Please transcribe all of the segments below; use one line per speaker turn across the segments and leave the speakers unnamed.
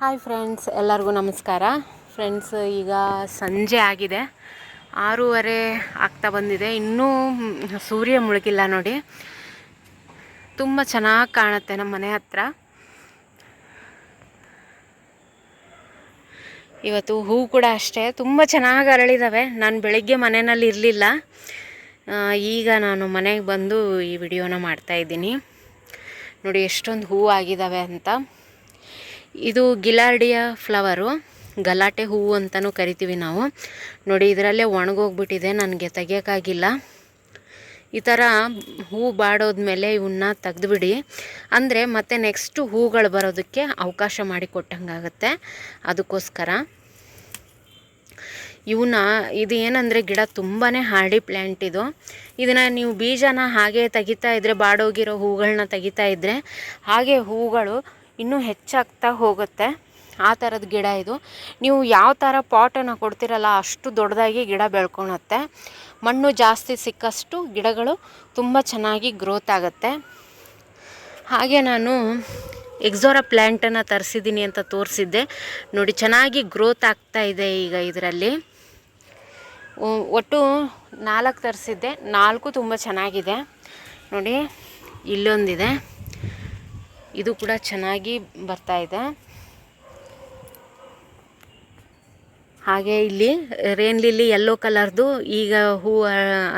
Hi friends ಎಲ್ಲರಿಗೂ ನಮಸ್ಕಾರ. Friends ಈಗ ಸಂಜೆ ಆಗಿದೆ. ಆರೂವರೆ ಆಗ್ತಾ ಬಂದಿದೆ. ಇನ್ನೂ ಸೂರ್ಯ ಮುಳುಗಿಲ್ಲ ನೋಡಿ. ತುಂಬ ಚೆನ್ನಾಗಿ ಕಾಣುತ್ತೆ ನಮ್ಮ ಮನೆ ಹತ್ರ. ಇವತ್ತು ಹೂ ಕೂಡ ಅಷ್ಟೇ. ತುಂಬ ಚೆನ್ನಾಗಿ ಅರಳಿದಾವೆ. ನಾನು ಬೆಳಗ್ಗೆ ಮನೆಯಲ್ಲಿ ಇರಲಿಲ್ಲ. ಈಗ ನಾನು ಮನೆಗೆ ಬಂದು ಈ ವಿಡಿಯೋನ ಮಾಡ್ತಾಯಿದ್ದೀನಿ ನೋಡಿ, ಎಷ್ಟೊಂದು ಹೂ ಆಗಿದ್ದಾವೆ ಅಂತ. ಇದು ಗಿಲಾರ್ಡಿಯ ಫ್ಲವರು, ಗಲಾಟೆ ಹೂವು ಅಂತಲೂ ಕರಿತೀವಿ ನಾವು. ನೋಡಿ, ಇದರಲ್ಲೇ ಒಣಗೋಗ್ಬಿಟ್ಟಿದೆ, ನನಗೆ ತೆಗಿಯೋಕ್ಕಾಗಿಲ್ಲ. ಈ ಥರ ಹೂ ಬಾಡೋದ್ಮೇಲೆ ಇವನ್ನ ತೆಗೆದುಬಿಡಿ. ಅಂದರೆ ಮತ್ತೆ ನೆಕ್ಸ್ಟು ಹೂಗಳು ಬರೋದಕ್ಕೆ ಅವಕಾಶ ಮಾಡಿಕೊಟ್ಟಂಗಾಗತ್ತೆ ಅದಕ್ಕೋಸ್ಕರ. ಇವನ್ನ ಇದು ಏನಂದರೆ ಗಿಡ ತುಂಬಾ ಹಾರ್ಡಿ ಪ್ಲ್ಯಾಂಟ್ ಇದು. ಇದನ್ನು ನೀವು ಬೀಜನ ಹಾಗೆ ತೆಗಿತಾ ಇದ್ದರೆ ಬಾಡೋಗಿರೋ ಹೂಗಳನ್ನ ತೆಗಿತಾ ಇದ್ದರೆ ಹಾಗೆ ಹೂಗಳು ಇನ್ನೂ ಹೆಚ್ಚಾಗ್ತಾ ಹೋಗುತ್ತೆ. ಆ ಥರದ ಗಿಡ ಇದು. ನೀವು ಯಾವ ಥರ ಪಾಟನ್ನು ಕೊಡ್ತಿರಲ್ಲ ಅಷ್ಟು ದೊಡ್ಡದಾಗಿ ಗಿಡ ಬೆಳ್ಕೊಳತ್ತೆ. ಮಣ್ಣು ಜಾಸ್ತಿ ಸಿಕ್ಕಷ್ಟು ಗಿಡಗಳು ತುಂಬ ಚೆನ್ನಾಗಿ ಗ್ರೋತ್ ಆಗುತ್ತೆ. ಹಾಗೆ ನಾನು ಎಕ್ಸೋರಾ ಪ್ಲ್ಯಾಂಟನ್ನು ತರಿಸಿದ್ದೀನಿ ಅಂತ ತೋರಿಸಿದ್ದೆ. ನೋಡಿ, ಚೆನ್ನಾಗಿ ಗ್ರೋತ್ ಆಗ್ತಾ ಇದೆ ಈಗ ಇದರಲ್ಲಿ. ಒಟ್ಟು ನಾಲ್ಕು ತರಿಸಿದ್ದೆ. ನಾಲ್ಕು ತುಂಬ ಚೆನ್ನಾಗಿದೆ. ನೋಡಿ, ಇಲ್ಲೊಂದಿದೆ. ಇದು ಕೂಡ ಚೆನ್ನಾಗಿ ಬರ್ತಾ ಇದೆ. ಹಾಗೆ ಇಲ್ಲಿ ರೇನ್ ಲಿಲ್ಲಿ ಯೆಲ್ಲೋ ಕಲರ್ದು ಈಗ ಹೂ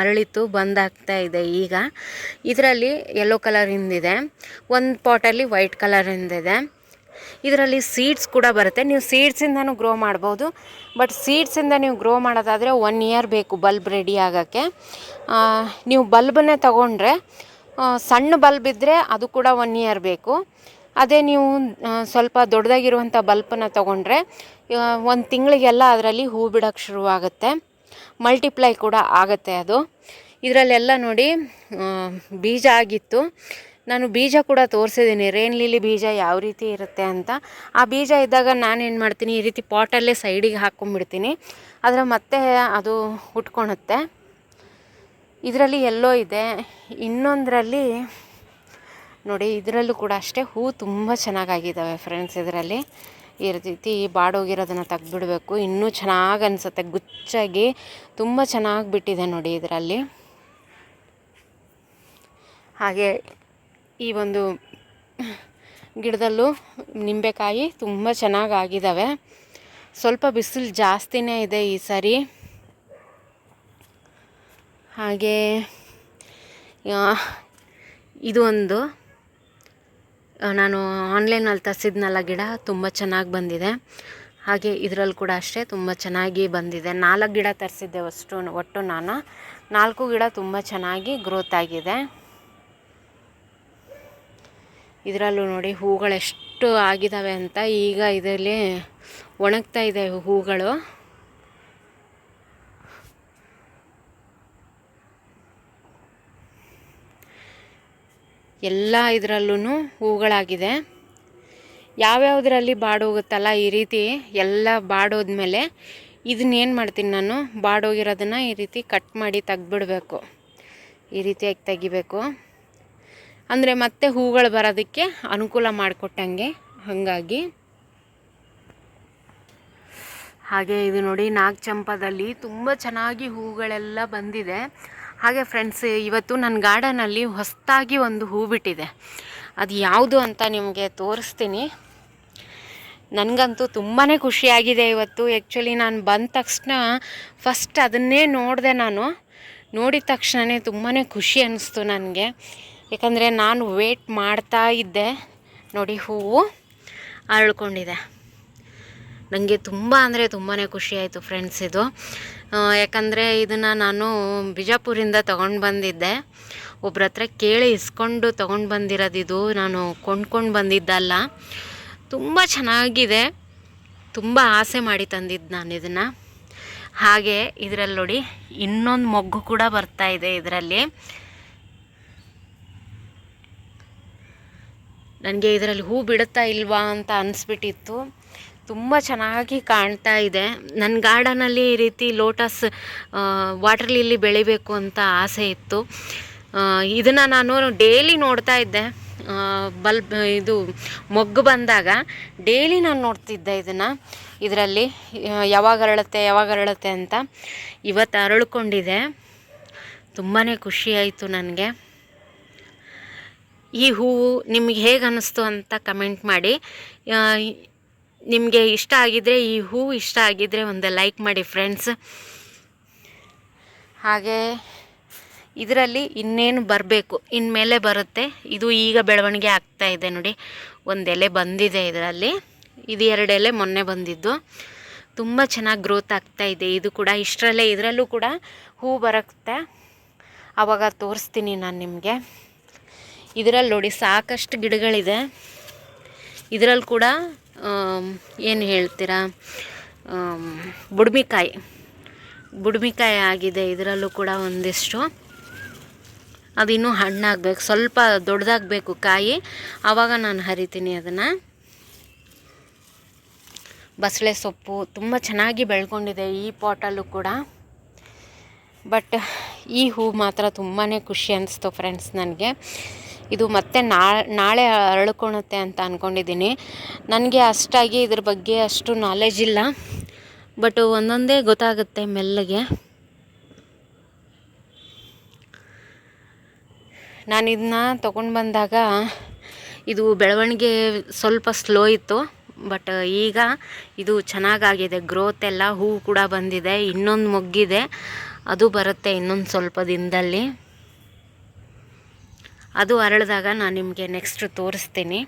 ಅರಳಿತು ಬಂದಾಗ್ತಾ ಇದೆ ಈಗ. ಇದರಲ್ಲಿ ಯೆಲ್ಲೋ ಕಲರಿಂದಿದೆ ಒಂದು ಪಾಟಲ್ಲಿ ವೈಟ್ ಕಲರಿಂದಿದೆ ಇದರಲ್ಲಿ ಸೀಡ್ಸ್ ಕೂಡ ಬರುತ್ತೆ. ನೀವು ಸೀಡ್ಸಿಂದನೂ ಗ್ರೋ ಮಾಡ್ಬೋದು. ಬಟ್ ಸೀಡ್ಸಿಂದ ನೀವು ಗ್ರೋ ಮಾಡೋದಾದರೆ ಒನ್ ಇಯರ್ ಬೇಕು ಬಲ್ಬ್ ರೆಡಿ ಆಗೋಕ್ಕೆ. ನೀವು ಬಲ್ಬನ್ನೇ ತಗೊಂಡ್ರೆ ಸಣ್ಣ ಬಲ್ಬ್ ಇದ್ದರೆ ಅದು ಕೂಡ ಒನ್ ಇಯರ್ ಬೇಕು. ಅದೇ ನೀವು ಸ್ವಲ್ಪ ದೊಡ್ಡದಾಗಿರುವಂಥ ಬಲ್ಪನ್ನ ತಗೊಂಡ್ರೆ ಒಂದು ತಿಂಗಳಿಗೆಲ್ಲ ಅದರಲ್ಲಿ ಹೂ ಬಿಡೋಕ್ಕೆ ಶುರುವಾಗುತ್ತೆ. ಮಲ್ಟಿಪ್ಲೈ ಕೂಡ ಆಗುತ್ತೆ ಅದು. ಇದರಲ್ಲೆಲ್ಲ ನೋಡಿ ಬೀಜ ಆಗಿತ್ತು. ನಾನು ಬೀಜ ಕೂಡ ತೋರಿಸಿದ್ದೀನಿ. ರೇನ್ ಲಿಲಿ ಬೀಜ ಯಾವ ರೀತಿ ಇರುತ್ತೆ ಅಂತ. ಆ ಬೀಜ ಇದ್ದಾಗ ನಾನೇನು ಮಾಡ್ತೀನಿ, ಈ ರೀತಿ ಪಾಟಲ್ಲೇ ಸೈಡಿಗೆ ಹಾಕ್ಕೊಂಬಿಡ್ತೀನಿ ಆದರೆ ಮತ್ತೆ ಅದು ಹುಟ್ಕೊಳುತ್ತೆ ಇದರಲ್ಲಿ ಎಲ್ಲೋ ಇದೆ. ಇನ್ನೊಂದರಲ್ಲಿ, ನೋಡಿ, ಇದರಲ್ಲೂ ಕೂಡ ಅಷ್ಟೇ ಹೂ ತುಂಬ ಚೆನ್ನಾಗಾಗಿದ್ದಾವೆ ಫ್ರೆಂಡ್ಸ್ ಇದರಲ್ಲಿ. ಈ ರೀತಿ ಬಾಡೋಗಿರೋದನ್ನು ತೆಗ್ದುಬಿಡಬೇಕು. ಇನ್ನೂ ಚೆನ್ನಾಗಿ ಅನಿಸುತ್ತೆ. ಗುಚ್ಚಾಗಿ ತುಂಬ ಚೆನ್ನಾಗಿ ಬಿಟ್ಟಿದೆ ನೋಡಿ ಇದರಲ್ಲಿ. ಹಾಗೆ ಈ ಒಂದು ಗಿಡದಲ್ಲೂ ನಿಂಬೆಕಾಯಿ ತುಂಬ ಚೆನ್ನಾಗಿ ಆಗಿದ್ದಾವೆ. ಸ್ವಲ್ಪ ಬಿಸಿಲು ಜಾಸ್ತಿನೇ ಇದೆ ಈ ಸರಿ. ಹಾಗೆ ಇದು ಒಂದು. ನಾನು ಆನ್ಲೈನಲ್ಲಿ ತರಿಸಿದ್ನಲ್ಲ ಗಿಡ, ತುಂಬ ಚೆನ್ನಾಗಿ ಬಂದಿದೆ. ಹಾಗೆ ಇದರಲ್ಲಿ ಕೂಡ ಅಷ್ಟೇ, ತುಂಬ ಚೆನ್ನಾಗಿ ಬಂದಿದೆ. ನಾಲ್ಕು ಗಿಡ ತರಿಸಿದ್ದೆ ಅಷ್ಟು, ಒಟ್ಟು ನಾನು. ನಾಲ್ಕು ಗಿಡ ತುಂಬ ಚೆನ್ನಾಗಿ ಗ್ರೋತ್ ಆಗಿದೆ. ಇದರಲ್ಲೂ ನೋಡಿ ಹೂಗಳೆಷ್ಟು ಆಗಿದ್ದಾವೆ ಅಂತ ಈಗ ಇದರಲ್ಲಿ ಒಣಗ್ತಾ ಇದೆ ಹೂಗಳು. ಎಲ್ಲ ಇದರಲ್ಲೂ ಹೂಗಳಾಗಿದೆ. ಯಾವ್ಯಾವುದರಲ್ಲಿ ಬಾಡೋಗುತ್ತಲ್ಲ ಈ ರೀತಿ ಎಲ್ಲ ಬಾಡೋದ್ಮೇಲೆ ಇದನ್ನೇನು ಮಾಡ್ತೀನಿ ನಾನು? ಬಾಡೋಗಿರೋದನ್ನು ಈ ರೀತಿ ಕಟ್ ಮಾಡಿ ತೆಗ್ದುಬಿಡಬೇಕು. ಈ ರೀತಿಯಾಗಿ ತೆಗಿಬೇಕು. ಅಂದರೆ ಮತ್ತೆ ಹೂಗಳು ಬರೋದಕ್ಕೆ ಅನುಕೂಲ ಮಾಡಿಕೊಟ್ಟಂಗೆ ಹಾಗಾಗಿ. ಹಾಗೆ ಇದು ನೋಡಿ ನಾಗಚಂಪದಲ್ಲಿ ತುಂಬ ಚೆನ್ನಾಗಿ ಹೂಗಳೆಲ್ಲ ಬಂದಿದೆ. ಹಾಗೆ ಫ್ರೆಂಡ್ಸ್ ಇವತ್ತು ನನ್ನ ಗಾರ್ಡನಲ್ಲಿ ಹೊಸದಾಗಿ ಒಂದು ಹೂ ಬಿಟ್ಟಿದೆ. ಅದು ಯಾವುದು ಅಂತ ನಿಮಗೆ ತೋರಿಸ್ತೀನಿ. ನನಗಂತೂ ತುಂಬಾ ಖುಷಿಯಾಗಿದೆ ಇವತ್ತು. ಆ್ಯಕ್ಚುಲಿ ನಾನು ಬಂದ ತಕ್ಷಣ ಫಸ್ಟ್ ಅದನ್ನೇ ನೋಡಿದೆ ನಾನು. ನೋಡಿದ ತಕ್ಷಣವೇ ತುಂಬಾ ಖುಷಿ ಅನ್ನಿಸ್ತು ನನಗೆ. ಯಾಕಂದರೆ ನಾನು ವೇಟ್ ಮಾಡ್ತಾ ಇದ್ದೆ. ನೋಡಿ ಹೂವು ಅರಳ್ಕೊಂಡಿದೆ ನನಗೆ ತುಂಬ ಅಂದರೆ ತುಂಬಾ ಖುಷಿ ಆಯಿತು ಫ್ರೆಂಡ್ಸ್ ಇದು. ಯಾಕಂದರೆ ಇದನ್ನು ನಾನು ಬಿಜಾಪುರಿಂದ ತೊಗೊಂಡು ಬಂದಿದ್ದೆ. ಒಬ್ರ ಹತ್ರ ಕೇಳಿ ಇಸ್ಕೊಂಡು ತೊಗೊಂಡು ಬಂದಿರೋದಿದು ನಾನು ಕೊಂಡ್ಕೊಂಡು ಬಂದಿದ್ದಲ್ಲ. ತುಂಬ ಚೆನ್ನಾಗಿದೆ. ತುಂಬ ಆಸೆ ಮಾಡಿ ತಂದಿದ್ದು ನಾನು ಇದನ್ನು. ಹಾಗೆ ಇದರಲ್ಲಿ ನೋಡಿ ಇನ್ನೊಂದು ಮೊಗ್ಗು ಕೂಡ ಬರ್ತಾ ಇದೆ ಇದರಲ್ಲಿ. ನನಗೆ ಇದರಲ್ಲಿ ಹೂ ಬಿಡುತ್ತಾ ಇಲ್ವಾ ಅಂತ ಅನಿಸ್ಬಿಟ್ಟಿತ್ತು. ತುಂಬ ಚೆನ್ನಾಗಿ ಕಾಣ್ತಾ ಇದೆ. ನನ್ನ ಗಾರ್ಡನಲ್ಲಿ ಈ ರೀತಿ ಲೋಟಸ್ ವಾಟರ್ ಲಿಲ್ಲಿ ಬೆಳಿಬೇಕು ಅಂತ ಆಸೆ ಇತ್ತು. ಇದನ್ನು ನಾನು ಡೈಲಿ ನೋಡ್ತಾ ಇದ್ದೆ. ಬಲ್ಬ್, ಇದು ಮೊಗ್ಗು ಬಂದಾಗ ಡೈಲಿ ನಾನು ನೋಡ್ತಿದ್ದೆ ಇದನ್ನು. ಇದರಲ್ಲಿ ಯಾವಾಗ ಅರಳುತ್ತೆ ಯಾವಾಗ ಅರಳುತ್ತೆ ಅಂತ ಇವತ್ತು ಅರಳ್ಕೊಂಡಿದೆ. ತುಂಬಾ ಖುಷಿಯಾಯಿತು ನನಗೆ. ಈ ಹೂವು ನಿಮಗೆ ಹೇಗೆ ಅನ್ನಿಸ್ತು ಅಂತ ಕಮೆಂಟ್ ಮಾಡಿ. ನಿಮಗೆ ಇಷ್ಟ ಆಗಿದ್ದರೆ ಈ ಹೂ ಇಷ್ಟ ಆಗಿದ್ದರೆ ಒಂದು ಲೈಕ್ ಮಾಡಿ ಫ್ರೆಂಡ್ಸ್ ಹಾಗೆ ಇದರಲ್ಲಿ ಇನ್ನೇನು ಬರಬೇಕು? ಇನ್ಮೇಲೆ ಬರುತ್ತೆ. ಇದು ಈಗ ಬೆಳವಣಿಗೆ ಆಗ್ತಾ ಇದೆ ನೋಡಿ. ಒಂದು ಎಲೆ ಬಂದಿದೆ ಇದರಲ್ಲಿ. ಇದು ಎರಡು ಎಲೆ ಮೊನ್ನೆ ಬಂದಿದ್ದು. ತುಂಬ ಚೆನ್ನಾಗಿ ಗ್ರೋತ್ ಆಗ್ತಾ ಇದೆ. ಇದು ಕೂಡ ಇಷ್ಟರಲ್ಲೇ ಇದರಲ್ಲೂ ಕೂಡ ಹೂ ಬರುತ್ತೆ. ಆವಾಗ ತೋರಿಸ್ತೀನಿ ನಾನು ನಿಮಗೆ. ಇದರಲ್ಲಿ ನೋಡಿ ಸಾಕಷ್ಟು ಗಿಡಗಳಿದೆ. ಇದರಲ್ಲಿ ಕೂಡ ಏನು ಹೇಳ್ತೀರಾ? ಬುಡ್ಮಿಕಾಯಿ. ಬುಡ್ಮಿಕಾಯಿ ಆಗಿದೆ, ಇದರಲ್ಲೂ ಕೂಡ ಒಂದಿಷ್ಟು. ಅದಿನ್ನೂ ಹಣ್ಣಾಗಬೇಕು, ಸ್ವಲ್ಪ ದೊಡ್ಡದಾಗಬೇಕು ಕಾಯಿ. ಆವಾಗ ನಾನು ಹರಿತೀನಿ ಅದನ್ನು. ಬಸಳೆ ಸೊಪ್ಪು ತುಂಬ ಚೆನ್ನಾಗಿ ಬೆಳ್ಕೊಂಡಿದೆ ಈ ಪಾಟಲ್ಲೂ ಕೂಡ. ಬಟ್ ಈ ಹೂ ಮಾತ್ರ ತುಂಬಾ ಖುಷಿ ಅನಿಸ್ತು ಫ್ರೆಂಡ್ಸ್ ನನಗೆ. ಇದು ಮತ್ತೆ ನಾಳೆ ಅರಳ್ಕೊಳುತ್ತೆ ಅಂತ ಅಂದ್ಕೊಂಡಿದ್ದೀನಿ ನನಗೆ ಅಷ್ಟಾಗಿ ಇದ್ರ ಬಗ್ಗೆ ಅಷ್ಟು ನಾಲೆಜ್ ಇಲ್ಲ. ಬಟ್ ಒಂದೊಂದೇ ಗೊತ್ತಾಗುತ್ತೆ ಮೆಲ್ಲಗೆ. ನಾನು ಇದನ್ನ ತೊಗೊಂಡು ಬಂದಾಗ ಇದು ಬೆಳವಣಿಗೆ ಸ್ವಲ್ಪ ಸ್ಲೋ ಇತ್ತು. ಬಟ್ ಈಗ ಇದು ಚೆನ್ನಾಗಾಗಿದೆ. ಗ್ರೋತ್ ಎಲ್ಲ ಹೂವು ಕೂಡ ಬಂದಿದೆ. ಇನ್ನೊಂದು ಮೊಗ್ಗಿದೆ. ಅದು ಬರುತ್ತೆ ಇನ್ನೊಂದು ಸ್ವಲ್ಪ ದಿನದಲ್ಲಿ. ಅದು ಅರಳಿದಾಗ ನಾನು ನಿಮಗೆ ನೆಕ್ಸ್ಟ್ ತೋರಿಸ್ತೀನಿ.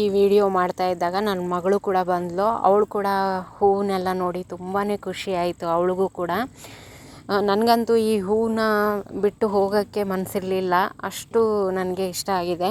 ಈ ವಿಡಿಯೋ ಮಾಡ್ತಾ ಇದ್ದಾಗ ನನ್ನ ಮಗಳು ಕೂಡ ಬಂದಳು ಅವಳು ಕೂಡ ಹೂವನ್ನೆಲ್ಲ ನೋಡಿ ತುಂಬಾ ಖುಷಿ ಆಯಿತು ಅವಳಿಗೂ ಕೂಡ. ನನಗಂತೂ ಈ ಹೂವನ್ನ ಬಿಟ್ಟು ಹೋಗೋಕ್ಕೆ ಮನಸ್ಸಿರಲಿಲ್ಲ ಅಷ್ಟು ನನಗೆ ಇಷ್ಟ ಆಗಿದೆ.